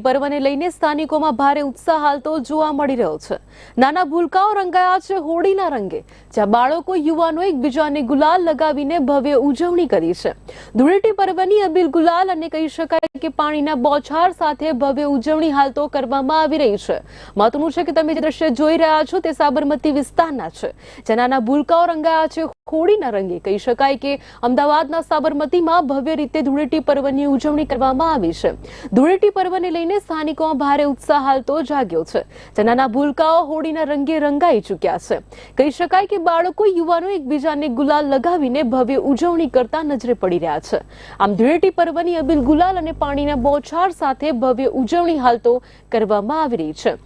પર્વને લઈને સ્થાનિકોમાં ભારે ઉત્સાહ હાલ તો જોવા મળી રહ્યો છે. નાના ભૂલકાઓ રંગાયા છે હોળીના રંગે, જ્યાં બાળકો યુવાનો એકબીજાને ગુલાલ લગાવીને ભવ્ય ઉજવણી કરી છે. ધૂળેટી પર્વની અબીલ ગુલાલ અને કહી શકાય કે પાણીના બોછાર સાથે ભવ્ય ઉજવણી હાલ તો કરવામાં આવી રહી છે. મહત્વનું છે કે તમે જે દ્રશ્ય જોઈ રહ્યા છો તે સાબરમતી વિસ્તારના છે, જ્યાં નાના ભૂલકાઓ રંગાયા છે હોળીના રંગે. કહી શકાય કે અમદાવાદના સાબરમતીમાં ભવ્ય રીતે ધૂળેટી પર્વની ઉજવણી કરવામાં આવી છે. ધૂળેટી પર્વને લઈને સ્થાનિકોમાં ભારે ઉત્સાહ હાલ તો જાગ્યો છે. જ્યાં ભૂલકાઓ હોળીના રંગે રંગાઈ ચૂક્યા છે. કહી શકાય કે બાળકો, યુવાનો એકબીજાને ગુલાલ લગાવીને ભવ્ય ઉજવણી કરતા નજરે પડી રહ્યા છે. આમ ધૂળેટી પર્વની અબીલ ગુલાલ અને પાણીના બોછાર સાથે ભવ્ય ઉજવણી હાલ તો કરવામાં આવી રહી છે.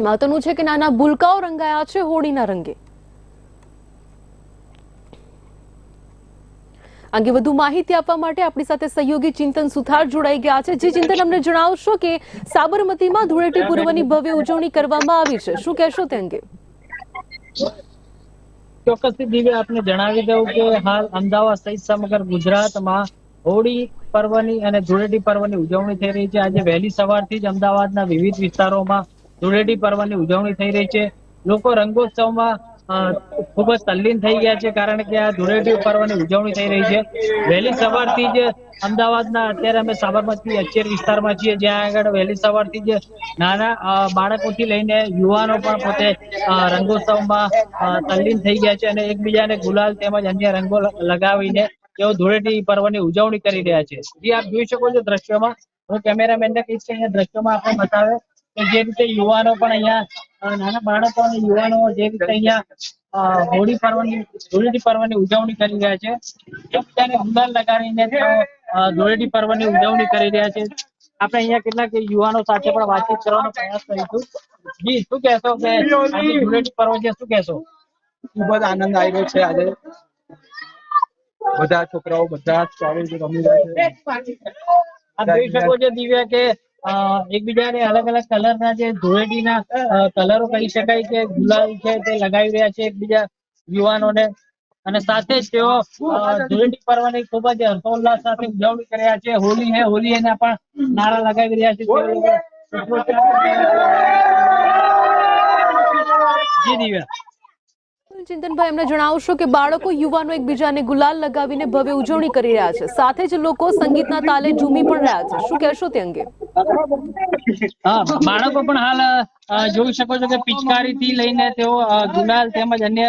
મહત્વનું છે કે નાના ભૂલકાઓ રંગાયા છે હોળીના રંગે. અંગે વધુ માહિતી આપવા માટે આપણી સાથે સહયોગી ચિંતન સુથાર જોડાઈ ગયા છે. જે ચિંતન અમને જણાવશો કે સાબરમતીમાં ધૂળેટી પૂર્વની ભવ્ય ઉજવણી કરવામાં આવી છે. શું કહેશો તે અંગે? ચોક્કસથી દિવ્ય આપને જણાવી દઉં કે હાલ અમદાવાદ સહિત સમગ્ર ગુજરાતમાં હોળી પર્વની અને ધૂળેટી પર્વની ઉજવણી થઈ રહી છે. આજે વહેલી સવારથી જ અમદાવાદના વિવિધ વિસ્તારોમાં ધૂળેટી પર્વની ઉજવણી થઈ રહી છે. લોકો રંગોત્સવમાં ખૂબ જ તલ્લીન થઈ ગયા છે કારણ કે આ ધૂળેટી પર્વની ઉજવણી થઈ રહી છે. વહેલી સવારથી જ અમદાવાદના અત્યારે અમે સાબરમતી અચેર વિસ્તારમાં છીએ. જ્યાં આગળ વહેલી સવારથી જ નાના બાળકોથી લઈને યુવાનો પણ પોતે રંગોત્સવમાં તલ્લીન થઈ ગયા છે અને એકબીજાને ગુલાલ તેમજ અન્ય રંગો લગાવીને તેઓ ધૂળેટી પર્વની ઉજવણી કરી રહ્યા છે. જે, આપ જોઈ શકો છો દ્રશ્યોમાં. હું કેમેરામેનને કહીશ કે અહીંયા દ્રશ્યોમાં આપણે બતાવે કે જે રીતે યુવાનો પણ અહીંયા નાના બાળકો અને યુવાનો જે રીતે અહીંયા હોળી પર્વની ધૂળેટી પર્વની ઉજવણી કરી રહ્યા છે એકબીજાને ગુલાલ લગાવીને ધૂળેટી પર્વની ઉજવણી કરી રહ્યા છે. આપણે અહીંયા કેટલાક યુવાનો સાથે પણ વાતચીત કરવાનો પ્રયાસ કરીશું. જી શું કહેશો? કે ધૂળેટી પર્વ છે શું કહેશો? ખૂબ જ આનંદ આવ્યો છે આજે. બધા છોકરાઓ બધા જ ચાલે છે રમી રહ્યા છે. આપ જોઈ શકો છો દિવ્યા કે એકબીજાને અલગ અલગ કલરના જે ધૂળેટીના કલરો કહી શકાય કે ગુલાલ છે તે લગાવી રહ્યા છે એકબીજા યુવાનોને. અને સાથે જ તેઓ ધૂળેટી પર્વની ખૂબ જ હર્ષોલ્લાસ સાથે ઉજવણી કરી રહ્યા છે. હોલી હે હોલી એના પણ નારા લગાવી રહ્યા છે જી દિવ્યા. ચિંતનભાઈ એમને જણાવશો કે બાળકો યુવાનો એકબીજાને ગુલાલ લગાવીને ભવ્ય ઉજવણી કરી રહ્યા છે. સાથે જ લોકો સંગીતના તાલે ઝૂમી પણ રહ્યા છે. શું કહેશો તે અંગે? હા બાળકો પણ હાલ જોઈ શકો છો કે પિચકારી થી લઈને તેઓ ગુલાલ તેમજ અન્ય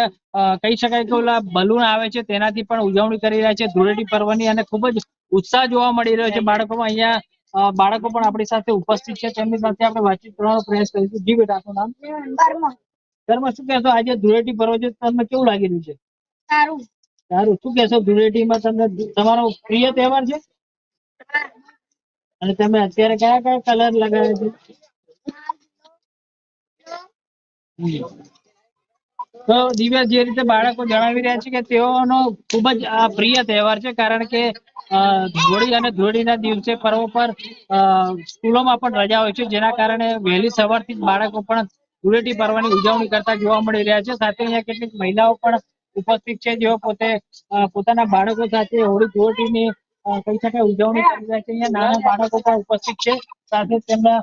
કહી શકાય કે ઓલા બલૂન આવે છે તેનાથી પણ ઉજવણી કરી રહ્યા છે. ધૂળેટી પર્વની અને ખૂબ જ ઉત્સાહ જોવા મળી રહ્યો છે બાળકોમાં. અહીંયા બાળકો પણ આપણી સાથે ઉપસ્થિત છે. તેમની સાથે આપણે વાતચીત કરવાનો પ્રયાસ કરીશું. જી બેટા આપનું નામ? ઘરમાં શું કહેશો? આજે ધૂળેટી પર્વ છે તમને કેવું લાગી રહ્યું છે? સારું. સારું. શું કહેશો? ધૂળેટીમાં તમને તમારો પ્રિય તહેવાર છે? અને તમે અત્યારે કયા કયા કલર લગાવ્યા છે? તો દિવ્યા જે રીતે બાળકો જણાવી રહ્યા છે કે તેઓનો ખૂબ જ આ પ્રિય તહેવાર છે કારણ કે હોળી અને ધૂળેટીના દિવસે પર્વ પર સ્કૂલોમાં પણ રજા હોય છે જેના કારણે વહેલી સવારથી જ બાળકો પણ ધૂળેટી પર્વની ઉજવણી કરતા જોવા મળી રહ્યા છે. સાથે અહીંયા કેટલીક મહિલાઓ પણ ઉપસ્થિત છે, જેઓ પોતે પોતાના બાળકો સાથે હોળી ધૂળેટીની કહી શકાય ઉજવણી કરી રહ્યા છે. અહીંયા નાના બાળકો પણ ઉપસ્થિત છે. સાથે તેમના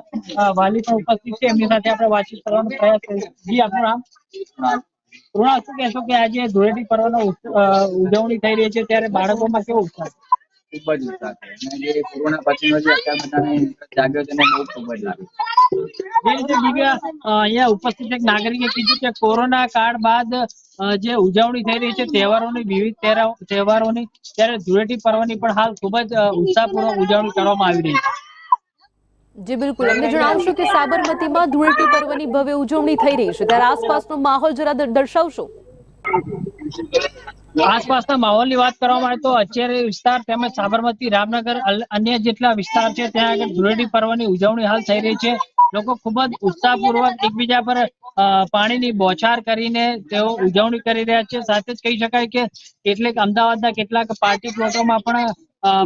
વાલી પણ ઉપસ્થિત છે. એમની સાથે આપણે વાતચીત કરવાનો પ્રયાસ કરીશું. જી નામ? કૃણા શું કહેશો કે આજે ધૂળેટી પર્વનો ઉજવણી થઈ રહી છે? ત્યારે બાળકોમાં કેવો ઉત્સાહ? ખૂબ જ ઉત્સાહ છે. અને જે કોરોના પછીનો જે અત્યારે બધાને જાગ્યો છે બહુ ખૂબ જ લાગે જે રીતે દિવ્યા અહીંયા ઉપસ્થિત એક નાગરિકે કીધું કે કોરોના કાળ બાદ જે ઉજવણી થઈ રહી છે તહેવારોની વિવિધ તહેવારોની ત્યારે ધૂળેટી પર્વની પણ હાલ ખૂબ જ ઉત્સાહપૂર્વક ઉજવણી કરવામાં આવી રહી છે. જી બિલકુલ. અમને જણાવશો કે સાબરમતીમાં ધૂળેટી પર્વની ભવ્ય ઉજવણી થઈ રહી છે. ત્યારે આસપાસનો માહોલ જરા દર્શાવશો? આસપાસના માહોલની વાત કરવામાં આવે તો અત્યારે વિસ્તાર તેમજ સાબરમતી રામનગર અન્ય જેટલા વિસ્તાર છે ત્યાં આગળ ધૂળેટી પર્વની ઉજવણી હાલ થઈ રહી છે. લોકો ખૂબ જ ઉત્સાહપૂર્વક એકબીજા પર પાણીની બોછાર કરીને તેઓ ઉજવણી કરી રહ્યા છે. સાથે જ કહી શકાય કે કેટલીક અમદાવાદના કેટલાક પાર્ટી પ્લોટોમાં પણ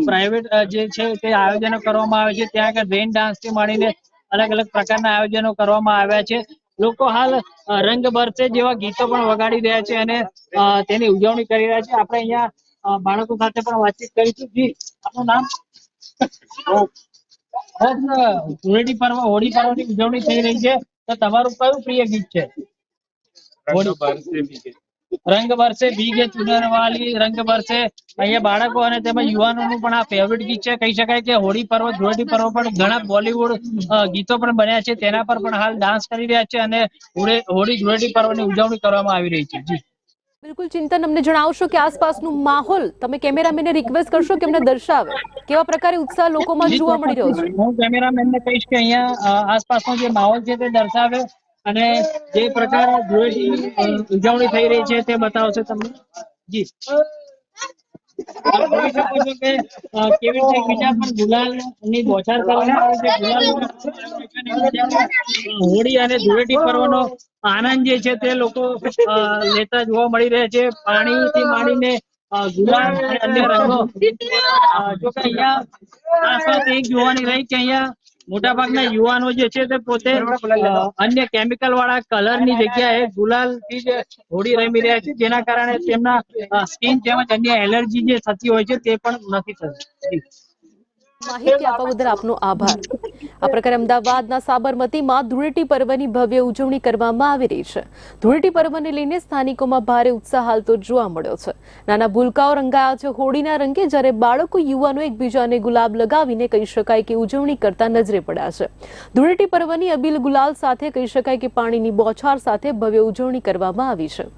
પ્રાઇવેટ જે છે તે આયોજનો કરવામાં આવે છે. ત્યાં આગળ રેન ડાન્સથી માંડીને અલગ અલગ પ્રકારના આયોજનો કરવામાં આવ્યા છે. લોકો હાલ રંગ બરસે જેવા ગીતો પણ વગાડી રહ્યા છે અને તેની ઉજવણી કરી રહ્યા છે. આપણે અહીંયા બાળકો સાથે પણ વાતચીત કરીશું. જી, આપનું નામ? ધૂળેટી પર્વ હોળી પર્વની ઉજવણી થઈ રહી છે. તો તમારું કયું પ્રિય ગીત છે? રંગ ભરશે ભીગે ચુનરવાલી રંગ ભરશે અહીંયા બાળકો અને તેમજ યુવાનોનું પણ આ ફેવરિટ ગીત છે. કહી શકાય કે હોળી પર્વ ધૂળેટી પર્વ પણ ઘણા બોલિવૂડ ગીતો પણ બન્યા છે. તેના પર પણ હાલ ડાન્સ કરી રહ્યા છે અને હોળી ધૂળેટી પર્વની ઉજવણી કરવામાં આવી રહી છે. જી. બિલકુલ ચિંતન અમને જણાવશો કે આસપાસનું માહોલ તમે કેમેરામેનને રિક્વેસ્ટ કરશો કે અમને દર્શાવે? કેવા પ્રકારે ઉત્સાહ લોકોમાં જોવા મળી રહ્યો છે? હું કેમેરામેન ને કહીશ કે અહીંયા આસપાસનો જે માહોલ છે તે દર્શાવે અને જે પ્રકારે ધૂળેટી ઉજવણી થઈ રહી છે તે બતાવશે તમને. જી. જોઈ શકો છો કે કેવી રીતે એકબીજા પર ગુલાલની બોછાર કરવામાં આવે છે? ગુલાલ હોળી અને ધૂળેટી પર્વનો આનંદ જે છે તે લોકો લેતા જોવા મળી રહ્યા છે. પાણીથી માંડીને ગુલાલ અને અન્ય રંગો. જો કે અહીંયા વાત એક જોવાની રહી કે અહીંયા મોટા ભાગના યુવાનો જે છે તે પોતે અન્ય કેમિકલ વાળા કલરની જગ્યાએ ગુલાલથી જ હોળી રમી રહ્યા છે. જેના કારણે તેમના સ્કિન તેમજ અન્ય એલર્જી જે થતી હોય છે તે પણ નથી થતી. માહિતી આપવા બદલ આપનો આભાર. આ પ્રકારે અમદાવાદના સાબરમતીમાં ધૂળેટી પર્વની ભવ્ય ઉજવણી કરવામાં આવી રહી છે. ધૂળેટી પર્વને લઈને સ્થાનિકોમાં ભારે ઉત્સાહ હાલતો જોવા મળ્યો છે. નાના ભૂલકાઓ રંગાયા છે હોળીના રંગે, જ્યારે બાળકો યુવાનો એકબીજાને ગુલાબ લગાવીને કહી શકાય કે ઉજવણી કરતા નજરે પડ્યા છે. ધૂળેટી પર્વની અબીલ ગુલાલ સાથે કહી શકાય કે પાણીની બોછાર સાથે ભવ્ય ઉજવણી કરવામાં આવી છે.